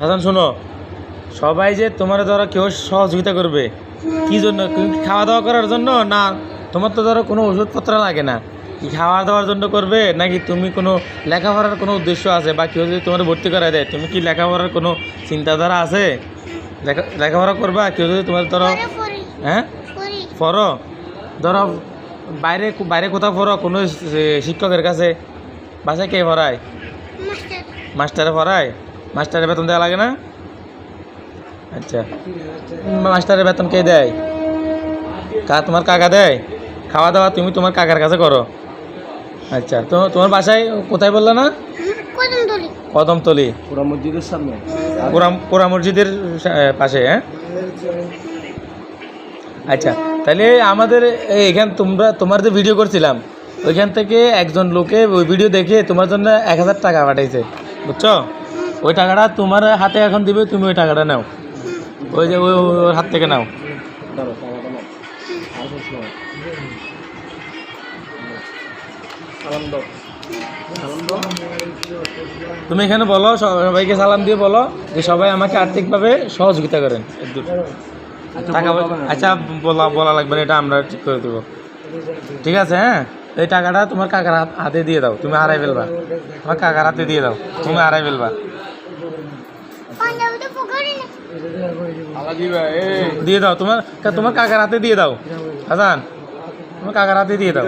হাসান শোনো। সবাই যে তোমার ধরো কেউ সহযোগিতা করবে কি জন্য? খাওয়া দাওয়া করার জন্য? না তোমার তো ধরো কোনো ওষুধপত্র লাগে না। কি খাওয়া দাওয়ার জন্য করবে? নাকি তুমি কোনো লেখাপড়ার কোনো উদ্দেশ্য আছে? বা কেউ যদি তোমার ভর্তি করা দেয় তুমি কি লেখাপড়ার কোনো চিন্তাধারা আছে? লেখা লেখাপড়া করবা? কেউ যদি তোমার ধরো হ্যাঁ? পড়ি। ধরো বাইরে বাইরে কোথাও পড়ো কোনো শিক্ষকের কাছে। বাসায় কে পড়ায়? মাস্টার। মাস্টারে পড়ায়? মাস্টারের বেতন দেওয়া লাগে না? আচ্ছা। মাস্টারের বেতন কে দেয়? কা তোমার কাকা দেয়? খাওয়া দাওয়া তুমি তোমার কাকার কাছে করো। আচ্ছা তো তোমার বাসায় কোথায় বলল না? কদম কদমতলি। পুরা মসজিদের সামনে। কোরআন মসজিদের পাশে হ্যাঁ? আচ্ছা তাহলে আমাদের এই এখান তোমরা তোমার যে ভিডিও করছিলাম ওইখান থেকে একজন লোকে ওই ভিডিও দেখে তোমার জন্য এক হাজার টাকা পাঠাইছে। বুঝছ? ওই টাকাটা তোমার হাতে এখন দিবে, তুমি ওই টাকাটা নাও। ওই যে ওই ওর হাত থেকে নাও। তুমি এখানে বলো, সবাইকে সালাম দিয়ে বলো যে সবাই আমাকে আর্থিকভাবে সহযোগিতা করেন। টাকা আচ্ছা বলা বলা লাগবে না, এটা আমরা ঠিক করে দেবো। ঠিক আছে হ্যাঁ? এই টাকাটা তোমার কাকার হাত- হাতে দিয়ে দাও, তুমি হারাই ফেলবা। তোমার কাকার হাতে দিয়ে দাও, তুমি হারাই ফেলবা। দিয়ে দাও তোমার তোমার কাকার হাতে দিয়ে দাও। হাসান তোমার কাকার হাতে দিয়ে দাও।